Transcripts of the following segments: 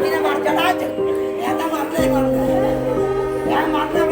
ਮਾਰਦਾ ਹੀ ਮਾਰਦਾ ਇਹ ਮਾਰਦਾ ਮੈਂ ਨਾ ਆਪੇ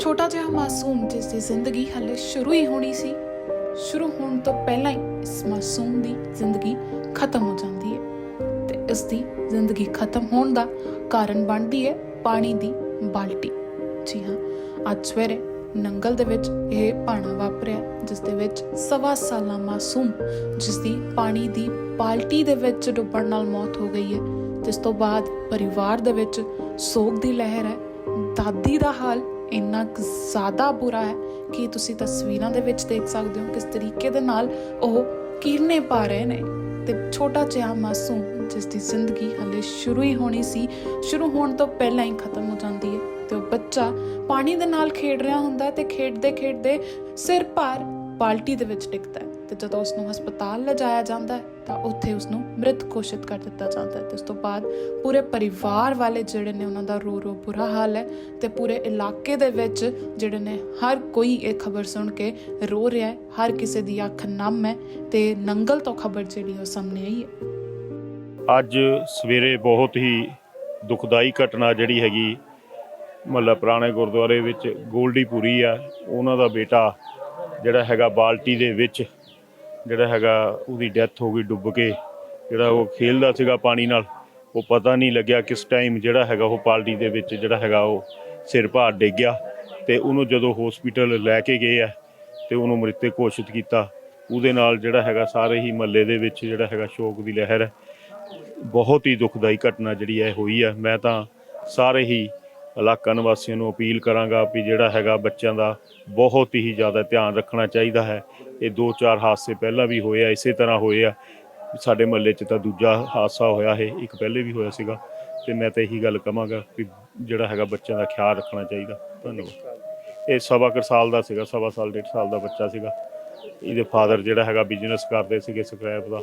ਛੋਟਾ ਜਿਹਾ ਮਾਸੂਮ ਜਿਸ ਦੀ ਜ਼ਿੰਦਗੀ ਹਲੇ ਸ਼ੁਰੂ ਹੀ ਹੋਣੀ ਸੀ, ਸ਼ੁਰੂ ਹੋਣ ਤੋਂ ਪਹਿਲਾਂ ਹੀ ਇਸ ਮਾਸੂਮ ਦੀ ਜ਼ਿੰਦਗੀ ਖਤਮ ਹੋ ਜਾਂਦੀ ਹੈ ਤੇ ਇਸ ਦੀ ਜ਼ਿੰਦਗੀ ਖਤਮ ਹੋਣ ਦਾ ਕਾਰਨ ਬਣਦੀ ਹੈ ਪਾਣੀ ਦੀ ਬਾਲਟੀ। ਜੀ ਹਾਂ, ਅੱਜ ਸਵੇਰੇ ਨੰਗਲ ਦੇ ਵਿੱਚ ਇਹ ਪਾਣਾ ਵਾਪਰਿਆ, ਜਿਸ ਦੇ ਵਿੱਚ ਸਵਾ ਸਾਲਾ ਮਾਸੂਮ ਜਿਸ ਦੀ ਪਾਣੀ ਦੀ ਬਾਲਟੀ ਦੇ ਵਿੱਚ ਡੁੱਬਣ ਨਾਲ ਮੌਤ ਹੋ ਗਈ ਹੈ, ਜਿਸ ਤੋਂ ਬਾਅਦ ਪਰਿਵਾਰ ਦੇ ਵਿੱਚ ਸੋਗ ਦੀ ਲਹਿਰ ਹੈ, ਦਾਦੀ ਦਾ ਹਾਲ ਇੰਨਾ ਕੁ ਜ਼ਿਆਦਾ ਬੁਰਾ ਹੈ ਕਿ ਤੁਸੀਂ ਤਸਵੀਰਾਂ ਦੇ ਵਿੱਚ ਦੇਖ ਸਕਦੇ ਹੋ ਕਿਸ ਤਰੀਕੇ ਦੇ ਨਾਲ ਉਹ ਕੀਰਨੇ ਪਾ ਰਹੇ ਨੇ ਤੇ ਛੋਟਾ ਜਿਹਾ ਮਾਸੂਮ ਜਿਸ ਦੀ ਜ਼ਿੰਦਗੀ ਹਲੇ ਸ਼ੁਰੂ ਹੀ ਹੋਣੀ ਸੀ, ਸ਼ੁਰੂ ਹੋਣ ਤੋਂ ਪਹਿਲਾਂ ਹੀ ਖਤਮ ਹੋ ਜਾਂਦੀ ਹੈ ਤੇ ਉਹ ਬੱਚਾ ਪਾਣੀ ਦੇ ਨਾਲ ਖੇਡ ਰਿਹਾ ਹੁੰਦਾ ਹੈ ਤੇ ਖੇਡਦੇ ਖੇਡਦੇ ਸਿਰ ਭਾਰ ਬਾਲਟੀ ਦੇ ਵਿੱਚ ਡਿੱਗਦਾ ਹੈ। ਤੇ ਜਦੋਂ ਉਸ ਨੂੰ ਹਸਪਤਾਲ ਲਿਜਾਇਆ ਜਾਂਦਾ ਤਾਂ ਉੱਥੇ ਉਸ ਨੂੰ ਮ੍ਰਿਤ ਘੋਸ਼ਿਤ ਕਰ ਦਿੱਤਾ ਜਾਂਦਾ ਹੈ ਤੇ ਉਸ ਤੋਂ ਬਾਅਦ ਪੂਰੇ ਪਰਿਵਾਰ ਵਾਲੇ ਜਿਹੜੇ ਨੇ ਉਹਨਾਂ ਦਾ ਰੋ ਰੋ ਬੁਰਾ ਹਾਲ ਹੈ ਤੇ ਪੂਰੇ ਇਲਾਕੇ ਦੇ ਵਿੱਚ ਜਿਹੜੇ ਨੇ ਹਰ ਕੋਈ ਇਹ ਖਬਰ ਸੁਣ ਕੇ ਰੋ ਰਿਹਾ ਹੈ, ਹਰ ਕਿਸੇ ਦੀ ਅੱਖ ਨਮ ਹੈ ਤੇ ਨੰਗਲ ਤੋਂ ਖਬਰ ਜਿਹੜੀ ਉਹ ਸਾਹਮਣੇ ਆਈ ਹੈ। ਅੱਜ ਸਵੇਰੇ ਬਹੁਤ ਹੀ ਦੁਖਦਾਈ ਘਟਨਾ ਜਿਹੜੀ ਹੈਗੀ ਮਤਲਬ ਪੁਰਾਣੇ ਗੁਰਦੁਆਰੇ ਵਿੱਚ ਗੋਲਡੀ ਪੂਰੀ ਆ, ਉਹਨਾਂ ਦਾ ਬੇਟਾ ਜਿਹੜਾ ਹੈਗਾ ਬਾਲਟੀ ਦੇ ਵਿੱਚ ਜਿਹੜਾ ਹੈਗਾ ਉਹਦੀ ਡੈਥ ਹੋ ਗਈ ਡੁੱਬ ਕੇ, ਜਿਹੜਾ ਉਹ ਖੇਲਦਾ ਸੀਗਾ ਪਾਣੀ ਨਾਲ, ਉਹ ਪਤਾ ਨਹੀਂ ਲੱਗਿਆ ਕਿਸ ਟਾਈਮ ਜਿਹੜਾ ਹੈਗਾ ਉਹ ਬਾਲਟੀ ਦੇ ਵਿੱਚ ਜਿਹੜਾ ਹੈਗਾ ਉਹ ਸਿਰ ਭਾਰ ਡਿੱਗ ਗਿਆ ਤੇ ਉਹਨੂੰ ਜਦੋਂ ਹਸਪੀਟਲ ਲੈ ਕੇ ਗਏ ਆ ਤੇ ਉਹਨੂੰ ਮ੍ਰਿਤਕ ਘੋਸ਼ਿਤ ਕੀਤਾ, ਉਹਦੇ ਨਾਲ ਜਿਹੜਾ ਹੈਗਾ ਸਾਰੇ ਹੀ ਮਹੱਲੇ ਦੇ ਵਿੱਚ ਜਿਹੜਾ ਹੈਗਾ ਸ਼ੋਕ ਦੀ ਲਹਿਰ ਹੈ। ਬਹੁਤ ਹੀ ਦੁਖਦਾਈ ਘਟਨਾ ਜਿਹੜੀ ਹੈ ਹੋਈ ਹੈ, ਮੈਂ ਤਾਂ ਸਾਰੇ ਹੀ ਇਲਾਕਾ ਨਿਵਾਸੀਆਂ ਨੂੰ ਅਪੀਲ ਕਰਾਂਗਾ ਵੀ ਜਿਹੜਾ ਹੈਗਾ ਬੱਚਿਆਂ ਦਾ ਬਹੁਤ ਹੀ ਜ਼ਿਆਦਾ ਧਿਆਨ ਰੱਖਣਾ ਚਾਹੀਦਾ ਹੈ। ਇਹ ਦੋ ਚਾਰ ਹਾਦਸੇ ਪਹਿਲਾਂ ਵੀ ਹੋਏ ਆ, ਇਸੇ ਤਰ੍ਹਾਂ ਹੋਏ ਆ। ਸਾਡੇ ਮਹੱਲੇ 'ਚ ਤਾਂ ਦੂਜਾ ਹਾਦਸਾ ਹੋਇਆ ਹੈ ਇੱਕ ਪਹਿਲੇ ਵੀ ਹੋਇਆ ਸੀਗਾ। ਤੇ ਮੈਂ ਤਾਂ ਇਹੀ ਗੱਲ ਕਹਾਂਗਾ ਵੀ ਜਿਹੜਾ ਹੈਗਾ ਬੱਚਿਆਂ ਦਾ ਖਿਆਲ ਰੱਖਣਾ ਚਾਹੀਦਾ। ਧੰਨਵਾਦ। ਇਹ ਸਵਾ ਕੁ ਸਾਲ ਦਾ ਸੀਗਾ, ਸਵਾ ਸਾਲ, ਡੇਢ ਸਾਲ ਦਾ ਬੱਚਾ ਸੀਗਾ। ਇਹਦੇ ਫਾਦਰ ਜਿਹੜਾ ਹੈਗਾ ਬਿਜ਼ਨਸ ਕਰਦੇ ਸੀਗੇ ਸਕ੍ਰੈਪ ਦਾ।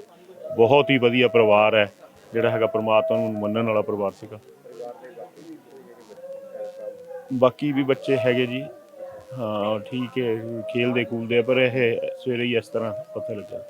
ਬਹੁਤ ਹੀ ਵਧੀਆ ਪਰਿਵਾਰ ਹੈ। ਜਿਹੜਾ ਹੈਗਾ ਪਰਮਾਤਮਾ ਨੂੰ ਮੰਨਣ ਵਾਲਾ ਪਰਿਵਾਰ ਸੀਗਾ। ਬਾਕੀ ਵੀ ਬੱਚੇ ਹੈਗੇ ਜੀ। ਹਾਂ ਠੀਕ ਹੈ ਖੇਲਦੇ ਕੂਲਦੇ ਆ, ਪਰ ਇਹ ਸਵੇਰੇ ਹੀ ਇਸ ਤਰ੍ਹਾਂ ਪਤਾ ਲੱਗਾ